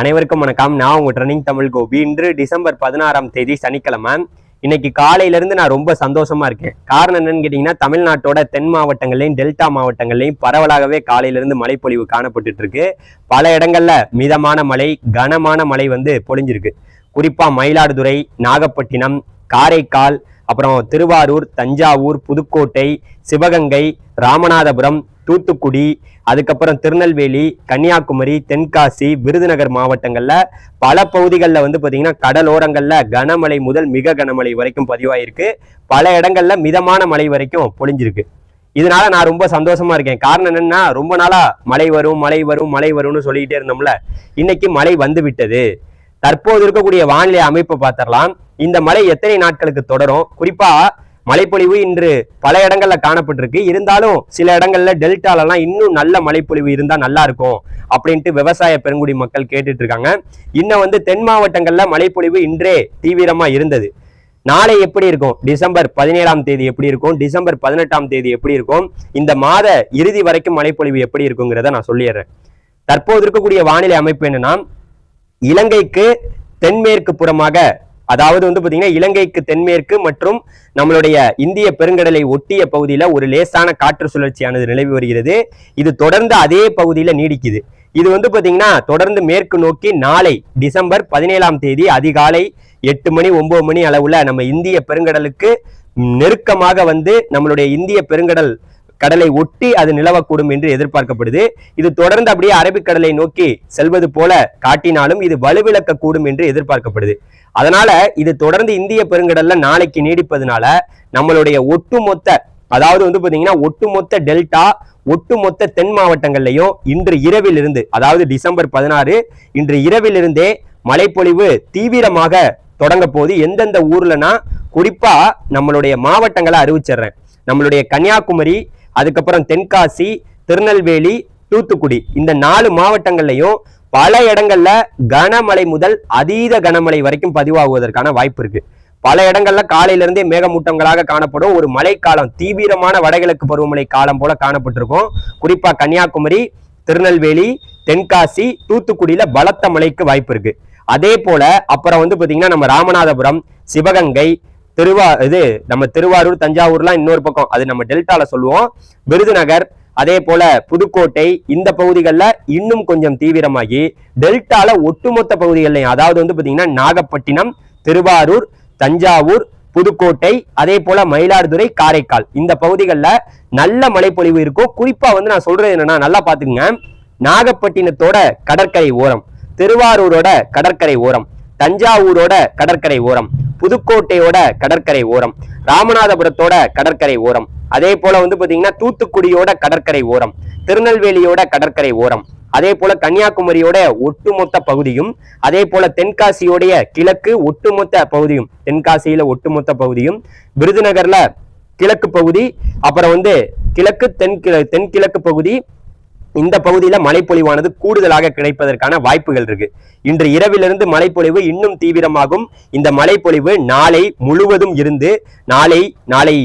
அனைவருக்கும் வணக்கம். நான் உங்க ட்ரெனிங் தமிழ் கோபி. இன்று டிசம்பர் பதினாறாம் தேதி சனிக்கிழமை. இன்னைக்கு காலையிலேருந்து நான் ரொம்ப சந்தோஷமா இருக்கேன். காரணம் என்னன்னு கேட்டீங்கன்னா தமிழ்நாட்டோட தென் மாவட்டங்கள்லயும் டெல்டா மாவட்டங்கள்லயும் பரவலாகவே காலையிலேருந்து மழைப்பொழிவு காணப்பட்டுட்டு இருக்கு பல இடங்கள்ல மிதமான மழை கனமான மழை வந்து பொழிஞ்சிருக்கு. குறிப்பா மயிலாடுதுறை நாகப்பட்டினம் காரைக்கால் அப்புறம் திருவாரூர் தஞ்சாவூர் புதுக்கோட்டை சிவகங்கை ராமநாதபுரம் தூத்துக்குடி அதுக்கப்புறம் திருநெல்வேலி கன்னியாகுமரி தென்காசி விருதுநகர் மாவட்டங்களில் பல பகுதிகளில் வந்து பார்த்திங்கன்னா கடலோரங்களில் கனமழை முதல் மிக கனமழை வரைக்கும் பதிவாயிருக்கு. பல இடங்கள்ல மிதமான மழை வரைக்கும் பொழிஞ்சிருக்கு. இதனால நான் ரொம்ப சந்தோஷமா இருக்கேன். காரணம் என்னன்னா ரொம்ப நாளா மழை வரும் மழை வரும் மழை வரும்னு சொல்லிக்கிட்டே இருந்தோம்ல. இன்னைக்கு மழை வந்து விட்டது தற்போது இருக்கக்கூடிய வானிலை அமைப்பை பார்த்தரலாம் இந்த மழை எத்தனை நாட்களுக்கு தொடரும்? குறிப்பா மழைப்பொழிவு இன்று பல இடங்கள்ல காணப்பட்டிருக்கு. இருந்தாலும் சில இடங்கள்ல டெல்டாலலாம் இன்னும் நல்ல மழைப்பொழிவு இருந்தா நல்லா இருக்கும் அப்படின்ட்டு விவசாய பெருங்குடி மக்கள் கேட்டுட்டு இருக்காங்க இன்னும் வந்து தென் மாவட்டங்கள்ல மழைப்பொழிவு இன்றே தீவிரமா இருந்தது. நாளை எப்படி இருக்கும்? டிசம்பர் பதினேழாம் தேதி எப்படி இருக்கும்? டிசம்பர் பதினெட்டாம் தேதி எப்படி இருக்கும்? இந்த மாத இறுதி வரைக்கும் மழைப்பொழிவு எப்படி இருக்குங்கிறத நான் சொல்லிடுறேன். தற்போது இருக்கக்கூடிய வானிலை அமைப்பு என்னன்னா இலங்கைக்கு தென்மேற்கு புறமாக அதாவது வந்து பாத்தீங்கன்னா இலங்கைக்கு தென்மேற்கு மற்றும் நம்மளுடைய இந்திய பெருங்கடலை ஒட்டிய பகுதியில ஒரு லேசான காற்று சுழற்சியானது நிலவி வருகிறது. இது தொடர்ந்து அதே பகுதியில நீடிக்குது. இது வந்து பாத்தீங்கன்னா தொடர்ந்து மேற்கு நோக்கி நாளை டிசம்பர் பதினேழாம் தேதி அதிகாலை எட்டு மணி ஒன்பது மணி அளவுல நம்ம இந்திய பெருங்கடலுக்கு நெருக்கமாக வந்து நம்மளுடைய இந்திய பெருங்கடல் கடலை ஒட்டி அது நிலவக்கூடும் என்று எதிர்பார்க்கப்படுது. இது தொடர்ந்து அப்படியே அரபிக்கடலை நோக்கி செல்வது போல காட்டினாலும் இது வலுவிழக்க கூடும் என்று எதிர்பார்க்கப்படுது. அதனால இது தொடர்ந்து இந்திய பெருங்கடல்ல நாளைக்கு நீடிப்பதனால நம்மளுடைய ஒட்டுமொத்த அதாவது வந்து பாத்தீங்கன்னா ஒட்டுமொத்த டெல்டா ஒட்டுமொத்த தென் மாவட்டங்கள்லையும் இன்று இரவிலிருந்து அதாவது டிசம்பர் பதினாறு இன்று இரவிலிருந்தே மழைப்பொழிவு தீவிரமாக தொடங்க போது எந்தெந்த ஊர்லனா குறிப்பா நம்மளுடைய மாவட்டங்களை அறிவிச்சிடுறேன். நம்மளுடைய கன்னியாகுமரி அதுக்கப்புறம் தென்காசி திருநெல்வேலி தூத்துக்குடி. இந்த நாலு மாவட்டங்கள்லையும் பல இடங்கள்ல கனமழை முதல் அதீத கனமழை வரைக்கும் பதிவாகுவதற்கான வாய்ப்பு இருக்கு. பல இடங்கள்ல காலையிலிருந்தே மேகமூட்டங்களாக காணப்படும். ஒரு மழைக்காலம் தீவிரமான வடகிழக்கு பருவமழை காலம் போல காணப்பட்டிருக்கும். குறிப்பா கன்னியாகுமரி திருநெல்வேலி தென்காசி தூத்துக்குடியில பலத்த மழைக்கு வாய்ப்பு இருக்கு. அதே போல அப்புறம் வந்து பாத்தீங்கன்னா நம்ம ராமநாதபுரம் சிவகங்கை திருவா இது நம்ம திருவாரூர் தஞ்சாவூர்லாம் இன்னொரு பக்கம். அது நம்ம டெல்டால சொல்லுவோம். விருதுநகர் அதே போல புதுக்கோட்டை இந்த பகுதிகளில் இன்னும் கொஞ்சம் தீவிரமாகி டெல்டால ஒட்டுமொத்த பகுதிகள்லையும் அதாவது வந்து பார்த்தீங்கன்னா நாகப்பட்டினம் திருவாரூர் தஞ்சாவூர் புதுக்கோட்டை அதே போல மயிலாடுதுறை காரைக்கால். இந்த பகுதிகளில் நல்ல மழைப்பொழிவு இருக்கும். குறிப்பா வந்து நான் சொல்றது என்னன்னா நல்லா பாத்துக்கங்க. நாகப்பட்டினத்தோட கடற்கரை ஓரம் திருவாரூரோட கடற்கரை ஓரம். தஞ்சாவூரோட கடற்கரை ஓரம் புதுக்கோட்டையோட கடற்கரை ஓரம் ராமநாதபுரத்தோட கடற்கரை ஓரம் அதே போல வந்து பாத்தீங்கன்னா தூத்துக்குடியோட கடற்கரை ஓரம் திருநெல்வேலியோட கடற்கரை ஓரம் அதே போல கன்னியாகுமரியோட ஒட்டுமொத்த பகுதியும் அதே போல தென்காசியோடைய கிழக்கு ஒட்டுமொத்த பகுதியும் தென்காசியில ஒட்டுமொத்த பகுதியும் விருதுநகர்ல கிழக்கு பகுதி அப்புறம் வந்து கிழக்கு தென் தென்கிழக்கு பகுதி இந்த பகுதியில் மழைப்பொழிவானது கூடுதலாக கிடைப்பதற்கான வாய்ப்புகள் இருக்கு. இன்று இரவிலிருந்து மழைப்பொழிவு இன்னும் தீவிரமாகும். இந்த மழைப்பொழிவு நாளை முழுவதும் இருந்து நாளை நாளை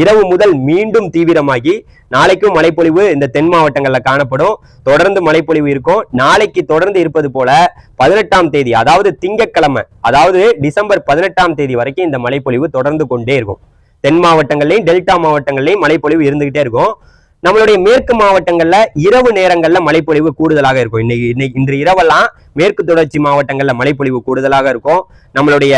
இரவு முதல் மீண்டும் தீவிரமாகி நாளைக்கும் மழைப்பொழிவு இந்த தென் மாவட்டங்களில் காணப்படும். தொடர்ந்து மழைப்பொழிவு இருக்கும். நாளைக்கு தொடர்ந்து இருப்பது போல பதினெட்டாம் தேதி அதாவது திங்கட்கிழமை அதாவது டிசம்பர் பதினெட்டாம் தேதி வரைக்கும் இந்த மழைப்பொழிவு தொடர்ந்து கொண்டே இருக்கும். தென் மாவட்டங்கள்லயும் டெல்டா மாவட்டங்கள்லயும் மழைப்பொழிவு இருந்துகிட்டே இருக்கும். நம்மளுடைய மேற்கு மாவட்டங்கள்ல இரவு நேரங்கள்ல மழைப்பொழிவு கூடுதலாக இருக்கும். இன்னைக்கு இன்னைக்கு இன்று இரவெல்லாம் மேற்கு தொடர்ச்சி மாவட்டங்கள்ல மழைப்பொழிவு கூடுதலாக இருக்கும். நம்மளுடைய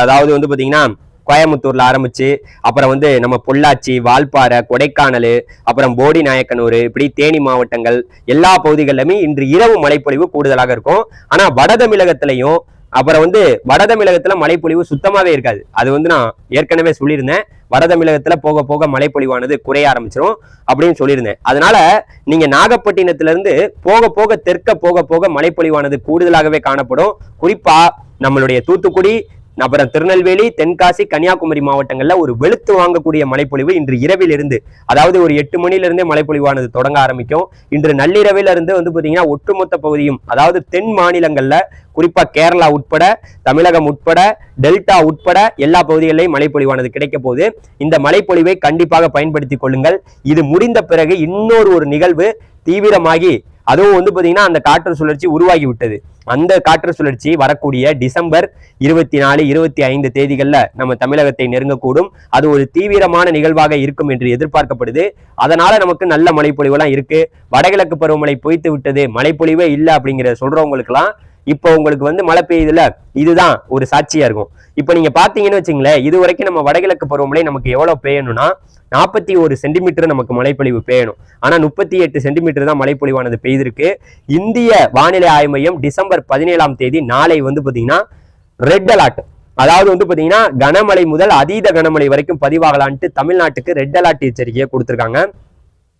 அதாவது வந்து பாத்தீங்கன்னா கோயம்புத்தூர்ல ஆரம்பிச்சு அப்புறம் வந்து நம்ம பொள்ளாச்சி வால்பாறை கொடைக்கானல் அப்புறம் போடி நாயக்கனூர் இப்படி தேனி மாவட்டங்கள் எல்லா பகுதிகளிலுமே இன்று இரவு மழைப்பொழிவு கூடுதலாக இருக்கும். ஆனா வட தமிழகத்திலையும் அப்புறம் வந்து வட தமிழகத்துல மழைப்பொழிவு சுத்தமாவே இருக்காது. அது வந்து நான் ஏற்கனவே சொல்லியிருந்தேன். வட தமிழகத்துல போக போக மழைப்பொழிவானது குறைய ஆரம்பிச்சிரும் அப்படின்னு சொல்லியிருந்தேன். அதனால நீங்க நாகப்பட்டினத்துல இருந்து போக போக தெற்க போக போக மழைப்பொழிவானது கூடுதலாகவே காணப்படும். குறிப்பா நம்மளுடைய தூத்துக்குடி அப்புறம் திருநெல்வேலி தென்காசி கன்னியாகுமரி மாவட்டங்கள்ல ஒரு வெளுத்து வாங்கக்கூடிய மழைப்பொழிவு இன்று இரவில் இருந்து அதாவது ஒரு எட்டு மணில இருந்தே மழைப்பொழிவானது தொடங்க ஆரம்பிக்கும். இன்று நள்ளிரவில இருந்து வந்து பாத்தீங்கன்னா ஒட்டுமொத்த பகுதியும் அதாவது தென் மாநிலங்கள்ல குறிப்பா கேரளா உட்பட தமிழகம் உட்பட டெல்டா உட்பட எல்லா பகுதிகளிலையும் மழைப்பொழிவானது கிடைக்க போது இந்த மழைப்பொழிவை கண்டிப்பாக பயன்படுத்திக் கொள்ளுங்கள். இது முடிந்த பிறகு இன்னொரு ஒரு நிகழ்வு தீவிரமாகி அதுவும் வந்து பார்த்தீங்கன்னா அந்த காற்று சுழற்சி உருவாகி விட்டது. அந்த காற்று சுழற்சி வரக்கூடிய டிசம்பர் இருபத்தி நாலு இருபத்தி ஐந்து தேதிகளில் நம்ம தமிழகத்தை நெருங்கக்கூடும். அது ஒரு தீவிரமான நிகழ்வாக இருக்கும் என்று எதிர்பார்க்கப்படுது. அதனால நமக்கு நல்ல மழைப்பொழிவுலாம் இருக்கு. வடகிழக்கு பருவமழை பொய்த்து விட்டது. மழைப்பொழிவே இல்லை அப்படிங்கிற சொல்றவங்களுக்குலாம் இப்போ உங்களுக்கு வந்து மழை பெய்யுதுல இதுதான் ஒரு சாட்சியா இருக்கும். இப்போ நீங்க பாத்தீங்கன்னு வச்சுங்களேன் இது வரைக்கும் நம்ம வடகிழக்கு பருவமழை நமக்கு எவ்வளவு பெய்யணும்னா நாற்பத்தி ஒரு சென்டிமீட்டர் நமக்கு மழைப்பொழிவு பெய்யணும். ஆனால் முப்பத்தி எட்டு சென்டிமீட்டர் தான் மழைப்பொழிவானது பெய்திருக்கு. இந்திய வானிலை ஆய்வு மையம் டிசம்பர் பதினேழாம் தேதி நாளை வந்து பார்த்தீங்கன்னா ரெட் அலர்ட் அதாவது வந்து பார்த்தீங்கன்னா கனமழை முதல் அதீத கனமழை வரைக்கும் பதிவாகலான்ட்டு தமிழ்நாட்டுக்கு ரெட் அலர்ட் எச்சரிக்கையை கொடுத்துருக்காங்க.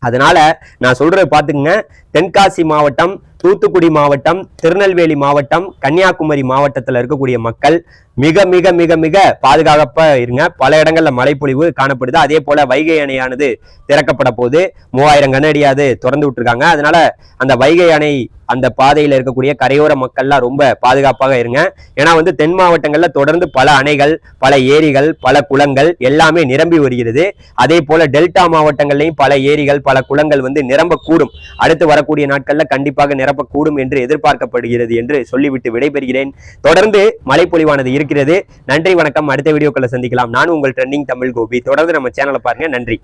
அதனால நான் சொல்றது பார்த்துக்குங்க. தென்காசி மாவட்டம் தூத்துக்குடி மாவட்டம் திருநெல்வேலி மாவட்டம் கன்னியாகுமரி மாவட்டத்தில் இருக்கக்கூடிய மக்கள் மிக மிக மிக மிக பாதுகாப்பா இருங்க. பல இடங்கள்ல மழைப்பொழிவு காணப்படுது. அதே போல வைகை அணையானது திறக்கப்பட போது மூவாயிரம் கனஅடியாது திறந்து விட்டுருக்காங்க. அதனால அந்த வைகை அணை அந்த பாதையில இருக்கக்கூடிய கரையோர மக்கள்லாம் ரொம்ப பாதுகாப்பாக இருங்க. ஏன்னா வந்து தென் மாவட்டங்கள்ல தொடர்ந்து பல அணைகள் பல ஏரிகள் பல குளங்கள் எல்லாமே நிரம்பி வருகிறது. அதே போல டெல்டா மாவட்டங்கள்லயும் பல ஏரிகள் பல குளங்கள் வந்து நிரம்பக்கூடும். அடுத்து வரக்கூடிய நாட்கள்ல கண்டிப்பாக நிரப்பக்கூடும் என்று எதிர்பார்க்கப்படுகிறது என்று சொல்லிவிட்டு விடைபெறுகிறேன். தொடர்ந்து மழைப்பொழிவானது இருக்கிறது. நன்றி வணக்கம். அடுத்த வீடியோக்களை சந்திக்கலாம். நான் உங்கள் ட்ரெண்டிங் தமிழ் கோபி. தொடர்ந்து நம்ம சேனலை பாருங்க. நன்றி.